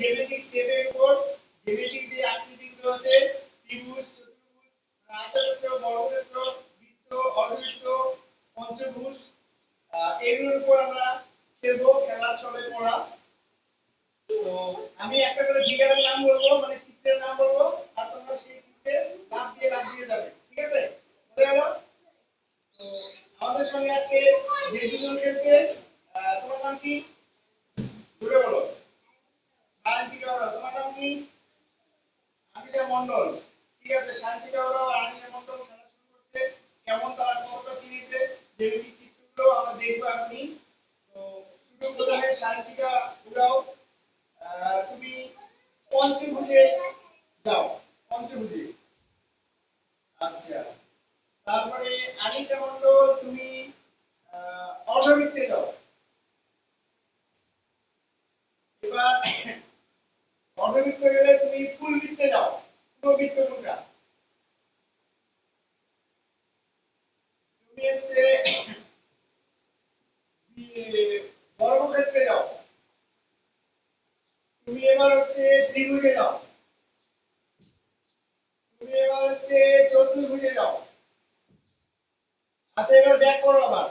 জ্যামিতিক শেপের উপর জ্যামিতিক যে আকৃতিগুলো আছে, ত্রিভুজ, চতুর্ভুজ আয়তক্ষেত্র বর্গক্ষেত্র, বৃত্ত অর্ধবৃত্ত পঞ্চভুজ এগুলোর উপর আমরা খেলব খেলার ছলে পড়া। তো আমি একটা করে ফিগারের নাম বলব মানে চিত্রের নাম বলব, আর তোমরা সেই চিত্রে লাভ দিয়ে লাভ দিয়ে যাবে, ঠিক আছে? হয়ে গেল? তো আমাদের সঙ্গে আজকে যে দুজন খেলছে তোমার নাম কি? ঘুরে বলো তোমার নাম মন্ডল ঠিক আছে, শান্তি কাউরা আর মন্ডল খেলা শুরু করছে। কেমন তারা কতটা চিনেছে যেগুলি চিত্রগুলো আমরা দেখব এখনই। তো শুরু প্রথমে শান্তিকা উড়াও তুমি পঞ্চভুজে যাও, পঞ্চভুজে। আচ্ছা তারপরে আনিশা মন্ডল তুমি অর্ধবৃত্তে যাও। এবার অর্ধবৃত্তে গেলে তুমি ফুল বৃত্তে যাও পুরবৃত্ত কোনটা তুমি হচ্ছে বর্গক্ষেত্রে যাও। তুমি এবার হচ্ছে ত্রিভুজে যাও। তুমি এবার হচ্ছে চতুর্ভুজে যাও। আচ্ছা এবার ব্যাক করো আবার।